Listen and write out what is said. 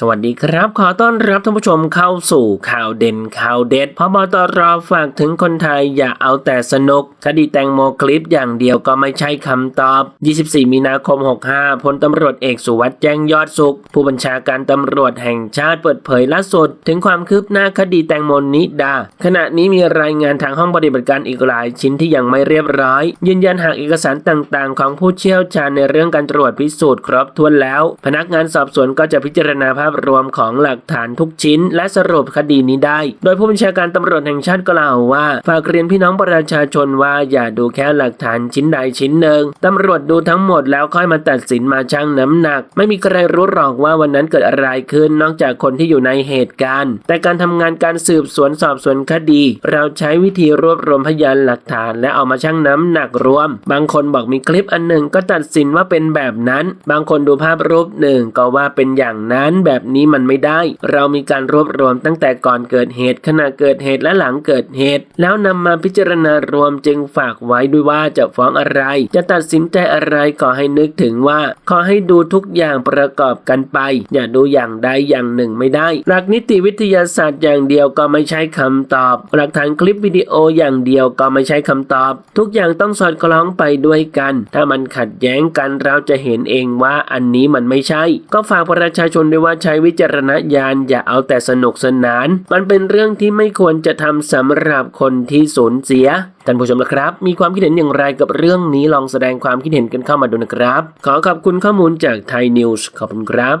สวัสดีครับ ขอต้อนรับท่านผู้ชมเข้าสู่ข่าวเด่นข่าวเด็ดพบตรฝากถึงคนไทยอย่าเอาแต่สนุก คดีแตงโมคลิปอย่างเดียวก็ไม่ใช่คำตอบ 24 มีนาคม 65 พลตำรวจเอกสุวัสด์แจ้งยอดสุข ผู้บัญชาการตำรวจแห่งชาติเปิดเผยล่าสุด ถึงความคืบหน้าคดีแตงโมนิดา ขณะนี้มีรายงานทางห้องปฏิบัติการอีกหลายชิ้นที่ยังไม่เรียบร้อย ยืนยันหากเอกสารต่างๆ ของผู้เชี่ยวชาญในเรื่องการตรวจพิสูจน์ครบถ้วนแล้ว พนักงานสอบสวนก็จะพิจารณาาพรวมของหลักฐานทุกชิ้น และสรุปคดีนี้ได้ โดยผู้บัญชาการตำรวจแห่งชาติกล่าวว่า ฝากเรียนพี่น้องประชาชนว่าอย่าดูแค่หลักฐานชิ้นใดชิ้นหนึ่งตำรวจดูทั้งหมดแล้วค่อยมาตัดสินมาชั่งน้ำหนัก ไม่มีใครรู้หรอกว่าวันนั้นเกิดอะไรขึ้นนอกจากคนที่อยู่ในเหตุการณ์ แต่การทำงานการสืบสวนสอบสวนคดี เราใช้วิธีรวบรวมพยานหลักฐาน และเอามาชั่งน้ำหนักรวม บางคนบอกมีคลิปอันหนึ่งก็ตัดสินว่าเป็นแบบนั้น บางคนดูภาพรูปหนึ่งก็ว่าเป็นอย่างนั้นแบบแบบนี้มันไม่ได้ เรามีการรวบรวมตั้งแต่ก่อนเกิดเหตุ ขณะเกิดเหตุและหลังเกิดเหตุ แล้วนำมาพิจารณารวมจึงฝากไว้ด้วยว่าจะฟ้องอะไร จะตัดสินใจอะไรขอให้นึกถึงว่า ขอให้ดูทุกอย่างประกอบกันไป อย่าดูอย่างใดอย่างหนึ่งไม่ได้ หลักนิติวิทยาศาสตร์อย่างเดียวก็ไม่ใช่คำตอบ หลักฐานคลิปวิดีโออย่างเดียวก็ไม่ใช่คำตอบ ทุกอย่างต้องสอดคล้องไปด้วยกัน ถ้ามันขัดแย้งกันเราจะเห็นเองว่าอันนี้มันไม่ใช่ ก็ฝากประชาชนด้วยว่าใช้วิจารณญาณอย่าเอาแต่สนุกสนาน มันเป็นเรื่องที่ไม่ควรจะทำสำหรับคนที่สูญเสียท่านผู้ชมนะครับ มีความคิดเห็นอย่างไรกับเรื่องนี้ลองแสดงความคิดเห็นกันเข้ามาดูนะครับ ขอขอบคุณข้อมูลจากไทยนิวส์ขอบคุณครับ